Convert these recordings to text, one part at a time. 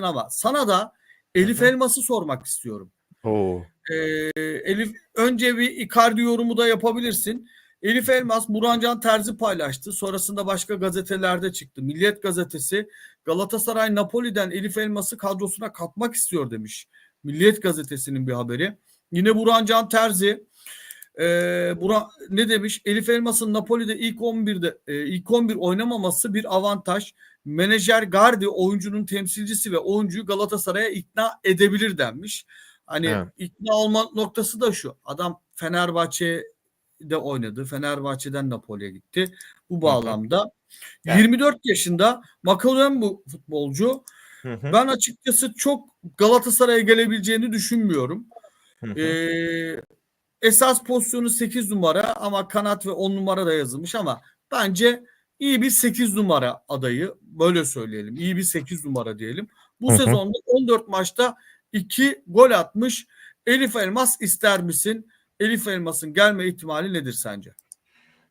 ama sana da Elif. Elmas'ı sormak istiyorum. Oo. Ee, Elif önce bir Icardi yorumu da yapabilirsin. Elif Elmas Murancan Terzi paylaştı. Sonrasında başka gazetelerde çıktı. Milliyet gazetesi Galatasaray Napoli'den Elif Elmas'ı kadrosuna katmak istiyor demiş. Milliyet gazetesinin bir haberi. Yine Burhancan Terzi e, Bura, ne demiş? Elif Elmas'ın Napoli'de ilk 11'de e, ilk 11 oynamaması bir avantaj. Menajer Gardi oyuncunun temsilcisi ve oyuncuyu Galatasaray'a ikna edebilir denmiş. Hani Evet. ikna olma noktası da şu. Adam Fenerbahçe'de oynadı. Fenerbahçe'den Napoli'ye gitti. Bu bağlamda Evet. 24 yaşında Makedon bu futbolcu. Hı hı, Ben açıkçası çok Galatasaray'a gelebileceğini düşünmüyorum. hı hı. Ee, esas pozisyonu 8 numara ama kanat ve 10 numara da yazılmış ama bence iyi bir 8 numara adayı böyle söyleyelim. İyi bir 8 numara diyelim. Bu Hı hı. sezonda 14 maçta 2 gol atmış. Elif Elmas ister misin? Elif Elmas'ın gelme ihtimali nedir sence?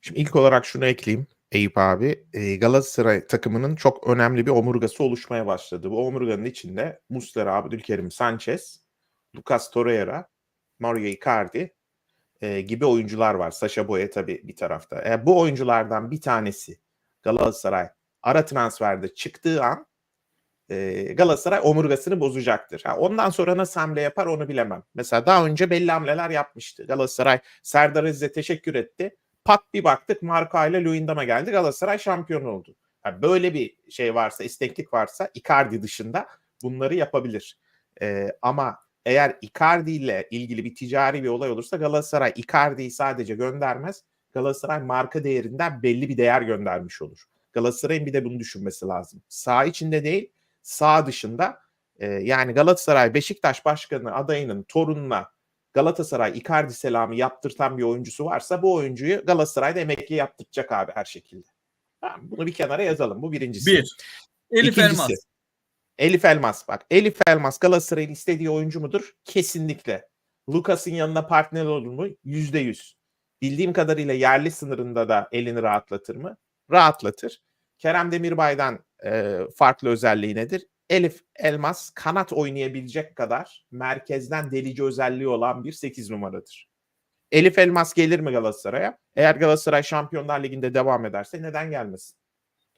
Şimdi ilk olarak şunu ekleyeyim Eyüp abi. E, Galatasaray takımının çok önemli bir omurgası oluşmaya başladı. Bu omurganın içinde Muslera, Abdülkerim Sanchez, Lucas Torreira, Mario Icardi e, gibi oyuncular var. Sasha Boye tabii bir tarafta. E, bu oyunculardan bir tanesi Galatasaray ara transferde çıktığı an e, Galatasaray omurgasını bozacaktır. Ha, ondan sonra nasıl hamle yapar onu bilemem. Mesela daha önce belli hamleler yapmıştı. Galatasaray Serdar Aziz'e teşekkür etti. Pat bir baktık Marka ile Luyendam'a geldi. Galatasaray şampiyon oldu. Ha, böyle bir şey varsa, isteklik varsa Icardi dışında bunları yapabilir. E, ama eğer Icardi ile ilgili bir ticari bir olay olursa Galatasaray Icardi'yi sadece göndermez. Galatasaray marka değerinden belli bir değer göndermiş olur. Galatasaray'ın bir de bunu düşünmesi lazım. Sağ içinde değil, sağ dışında e, yani Galatasaray Beşiktaş Başkanı adayının torununa Galatasaray Icardi selamı yaptırtan bir oyuncusu varsa bu oyuncuyu Galatasaray'da emekli yaptıracak abi her şekilde. Tamam, bunu bir kenara yazalım. Bu birincisi. Bir. Elif İkincisi, Elmas. Elif Elmas bak. Elif Elmas Galatasaray'ın istediği oyuncu mudur? Kesinlikle. Lucas'ın yanına partner olur mu? Yüzde yüz. Bildiğim kadarıyla yerli sınırında da elini rahatlatır mı? Rahatlatır. Kerem Demirbay'dan e, farklı özelliği nedir? Elif Elmas kanat oynayabilecek kadar merkezden delici özelliği olan bir 8 numaradır. Elif Elmas gelir mi Galatasaray'a? Eğer Galatasaray Şampiyonlar Ligi'nde devam ederse neden gelmesin?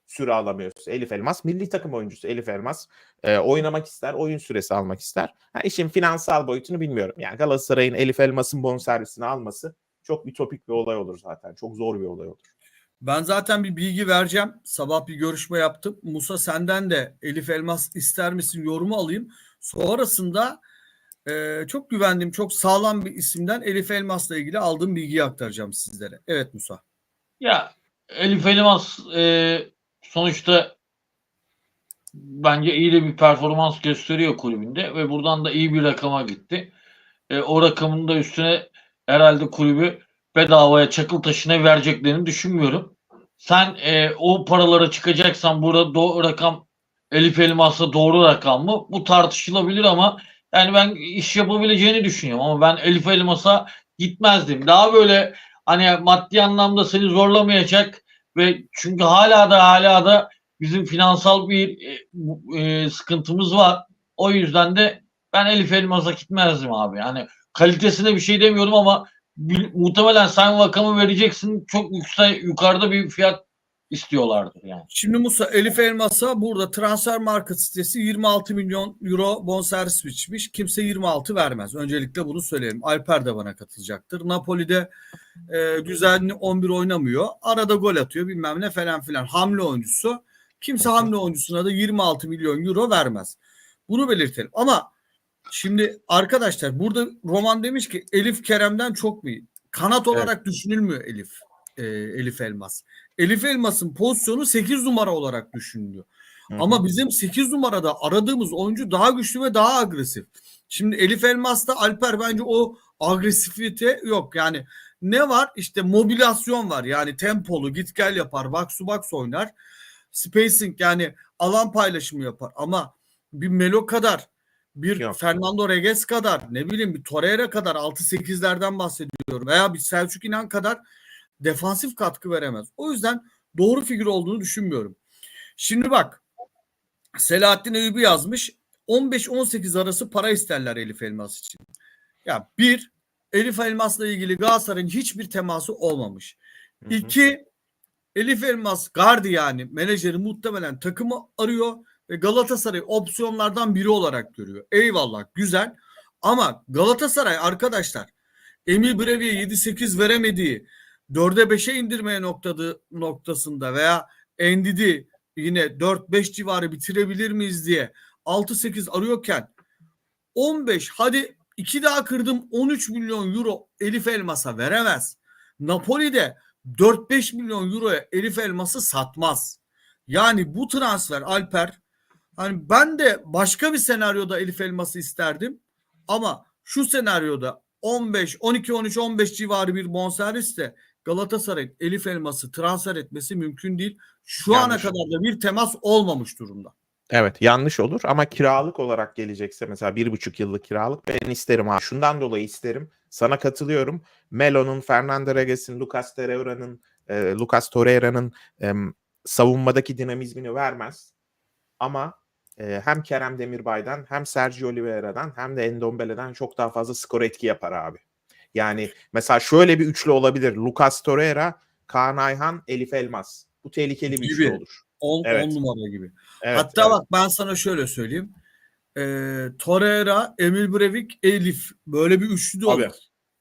Süre alamıyorsa. Elif Elmas milli takım oyuncusu. Elif Elmas e, oynamak ister, oyun süresi almak ister. Ha, işin finansal boyutunu bilmiyorum. Yani Galatasaray'ın Elif Elmas'ın bonservisini alması çok ütopik bir olay olur zaten. Çok zor bir olay olur. Ben zaten bir bilgi vereceğim. Sabah bir görüşme yaptım. Musa senden de Elif Elmas ister misin yorumu alayım. Sonrasında e, çok güvendiğim, çok sağlam bir isimden Elif Elmas'la ilgili aldığım bilgiyi aktaracağım sizlere. Evet Musa. Ya Elif Elmas e, sonuçta bence iyi de bir performans gösteriyor kulübünde ve buradan da iyi bir rakama gitti. E, o rakamın da üstüne herhalde kulübü bedavaya çakıl taşına vereceklerini düşünmüyorum. Sen e, o paralara çıkacaksan burada doğru rakam Elif Elmas'la doğru rakam mı? Bu tartışılabilir ama yani ben iş yapabileceğini düşünüyorum ama ben Elif Elmas'a gitmezdim. Daha böyle hani maddi anlamda seni zorlamayacak ve çünkü hala da hala da bizim finansal bir e, e, sıkıntımız var. O yüzden de ben Elif Elmas'a gitmezdim abi. Yani kalitesine bir şey demiyorum ama muhtemelen sen rakamı vereceksin çok yüksek yukarıda bir fiyat istiyorlardır yani. Şimdi Musa Elif Elmas'a burada transfer market sitesi 26 milyon euro bonservis biçmiş. Kimse 26 vermez. Öncelikle bunu söyleyelim. Alper de bana katılacaktır. Napoli'de e, düzenli 11 oynamıyor. Arada gol atıyor bilmem ne falan filan. Hamle oyuncusu. Kimse hamle oyuncusuna da 26 milyon euro vermez. Bunu belirtelim. Ama şimdi arkadaşlar burada Roman demiş ki Elif Kerem'den çok mu iyi? Kanat olarak düşünülmüyor Elif. e, Elif Elmas. Elif Elmas'ın pozisyonu 8 numara olarak düşünülüyor. Hı hı. Ama bizim 8 numarada aradığımız oyuncu daha güçlü ve daha agresif. Şimdi Elif Elmas'ta Alper bence o agresifite yok. Yani ne var? İşte mobilasyon var. Yani tempolu git gel yapar. Box to box oynar. Spacing yani alan paylaşımı yapar. Ama bir Melo kadar bir Yok. Fernando Reges kadar ne bileyim bir Torreira kadar 6-8'lerden bahsediyorum. Veya bir Selçuk İnan kadar defansif katkı veremez. O yüzden doğru figür olduğunu düşünmüyorum. Şimdi bak Selahattin Eyüp'ü yazmış. 15-18 arası para isterler Elif Elmas için. Ya bir, Elif Elmas'la ilgili Galatasaray'ın hiçbir teması olmamış. Hı hı. İki, Elif Elmas Gardi yani menajeri muhtemelen takımı arıyor Galatasaray opsiyonlardan biri olarak görüyor. Eyvallah güzel ama Galatasaray arkadaşlar Emil Brevi'ye 7-8 veremediği 4'e 5'e indirmeye noktadı, noktasında veya Endidi yine 4-5 civarı bitirebilir miyiz diye 6-8 arıyorken 15 hadi 2 daha kırdım 13 milyon euro Elif Elmas'a veremez. Napoli'de 4-5 milyon euroya Elif Elmas'ı satmaz. Yani bu transfer Alper hani ben de başka bir senaryoda Elif Elmas'ı isterdim ama şu senaryoda 15, 12, 13, 15 civarı bir bonservisle Galatasaray'ın Elif Elmas'ı transfer etmesi mümkün değil. Şu ana Yanlış. kadar da bir temas olmamış durumda. Evet yanlış olur ama kiralık olarak gelecekse mesela bir buçuk yıllık kiralık ben isterim abi. Şundan dolayı isterim. Sana katılıyorum. Melo'nun, Fernando Reges'in, Lucas Torreira'nın, e, Lucas Torreira'nın e, savunmadaki dinamizmini vermez. Ama e, hem Kerem Demirbay'dan hem Sergio Oliveira'dan hem de Endombele'den çok daha fazla skor etki yapar abi. Yani mesela şöyle bir üçlü olabilir. Lucas Torreira, Kaan Ayhan, Elif Elmas. Bu tehlikeli bir üçlü Gibi. olur. 10 Evet. numara gibi. Evet, Hatta evet. bak ben sana şöyle söyleyeyim. Ee, Torreira, Emil Brevik, Elif böyle bir üçlü de olur. Abi,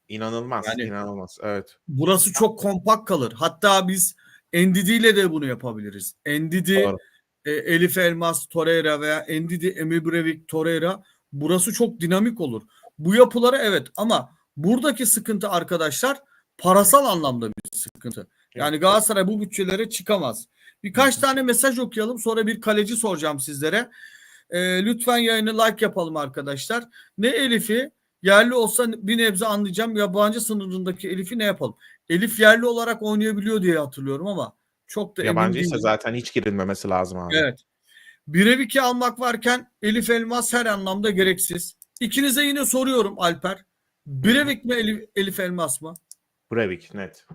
İnanılmaz, Yani- inanılmaz. Evet. Burası çok kompakt kalır. Hatta biz Endidi ile de bunu yapabiliriz. Endidi, Doğru. E, Elif Elmas, Torreira veya Endidi, Emil Brevik, Torreira burası çok dinamik olur. Bu yapılara evet ama buradaki sıkıntı arkadaşlar parasal anlamda bir sıkıntı. Yani Galatasaray bu bütçelere çıkamaz. Birkaç tane mesaj okuyalım sonra bir kaleci soracağım sizlere. Ee, lütfen yayını like yapalım arkadaşlar. Ne Elif'i yerli olsa bir nebze anlayacağım. Yabancı sınırındaki Elif'i ne yapalım? Elif yerli olarak oynayabiliyor diye hatırlıyorum ama çok da emin Yabancıysa değilim. zaten hiç girilmemesi lazım abi. Evet. Birev iki almak varken Elif Elmas her anlamda gereksiz. İkinize yine soruyorum Alper. Birevik mi Elif, Elif Elmas mı? Breivik net.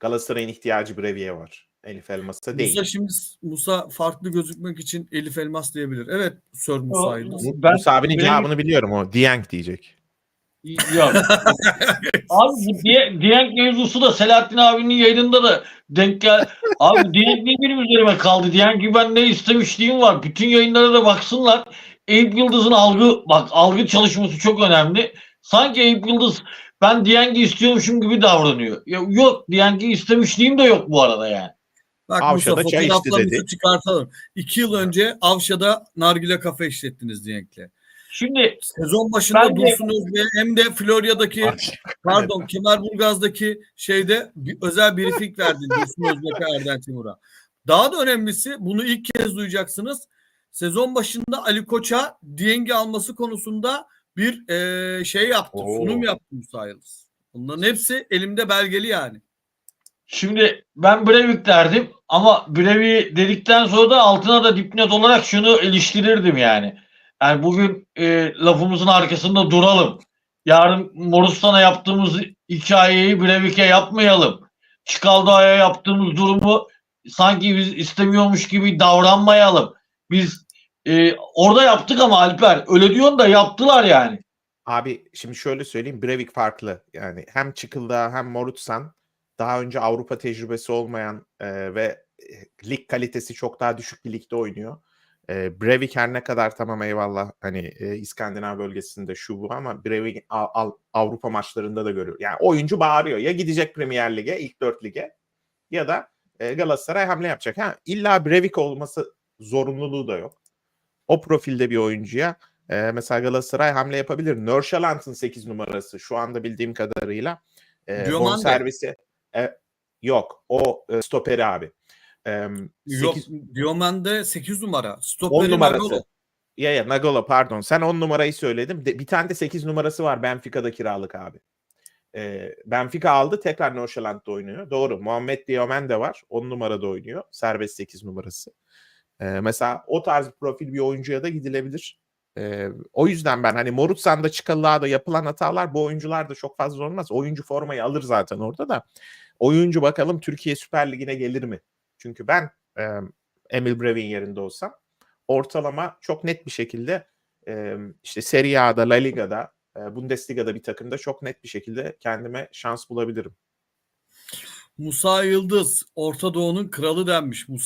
Galatasaray'ın ihtiyacı Brevik'e var. Elif Elmas'a değil. Musa şimdi Musa farklı gözükmek için Elif Elmas diyebilir. Evet Sir Musa Yıldız. Bu, Ben- Musa abinin benim- cevabını biliyorum o. Dieng diyecek. Yok. Abi Dieng mevzusu da Selahattin abinin yayınında da denk gel. Abi Dieng niye benim üzerime kaldı? Dieng'i ben ne istemişliğim var. Bütün yayınlara da baksınlar. Eyüp Yıldız'ın algı bak algı çalışması çok önemli. Sanki Eyüp Yıldız ben Dieng'i istiyormuşum gibi davranıyor. Ya, yok Dieng'i istemişliğim de yok bu arada yani. Bak Avşa'da Musa çay içti dedi. çıkartalım. İki yıl önce Avşa'da nargile kafe işlettiniz Diyenk'le. Şimdi Sezon başında Ben de- Dursun Özbey hem de Florya'daki pardon Kemerburgaz'daki şeyde bir, özel briefing verdi Dursun Özbek'e Erden Timur'a. Daha da önemlisi bunu ilk kez duyacaksınız. Sezon başında Ali Koç'a Dieng'i alması konusunda bir eee, şey yaptı. Oo. Sunum yaptı Musa Yıldız. Bunların hepsi elimde belgeli yani. Şimdi ben Breivik derdim ama Breivik dedikten sonra da altına da dipnot olarak şunu iliştirirdim yani. Yani bugün e, lafımızın arkasında duralım. Yarın Morustan'a yaptığımız hikayeyi Breivik'e yapmayalım. Çikaldağ'a yaptığımız durumu sanki biz istemiyormuş gibi davranmayalım. Biz e, orada yaptık ama Alper öyle diyorsun da yaptılar yani. Abi şimdi şöyle söyleyeyim. Breivik farklı. Yani hem Çıkıldağ hem Morutsan daha önce Avrupa tecrübesi olmayan e, ve e, lig kalitesi çok daha düşük bir ligde oynuyor. E, Breivik her ne kadar tamam eyvallah hani e, İskandinav bölgesinde şu bu ama Breivik Av- Avrupa maçlarında da görüyor. Yani oyuncu bağırıyor. Ya gidecek Premier Lig'e, ilk dört lige ya da e, Galatasaray hamle yapacak. Ha, illa Breivik olması zorunluluğu da yok. O profilde bir oyuncuya e, mesela Galatasaray hamle yapabilir. Nörşalant'ın 8 numarası şu anda bildiğim kadarıyla e, bonservisi e, yok. O e, stoperi abi. E, Yok, sekiz- Diomen'de 8 numara. 10 Stoperi numarası. Nagolo. Ya ya Nagolo pardon. Sen 10 numarayı söyledim. De, bir tane de 8 numarası var Benfica'da kiralık abi. Ee, Benfica aldı tekrar Norşalant'ta oynuyor. Doğru. Muhammed Diomen de var. 10 numarada oynuyor. Serbest 8 numarası. Ee, mesela o tarz bir profil bir oyuncuya da gidilebilir. Ee, o yüzden ben hani Morutsan'da Çıkalığa da yapılan hatalar bu oyuncular da çok fazla olmaz. Oyuncu formayı alır zaten orada da. Oyuncu bakalım Türkiye Süper Ligi'ne gelir mi? Çünkü ben e, Emil Brevik'in yerinde olsam ortalama çok net bir şekilde e, işte Serie A'da, La Liga'da, e, Bundesliga'da bir takımda çok net bir şekilde kendime şans bulabilirim. Musa Yıldız Orta Doğu'nun kralı denmiş. Musa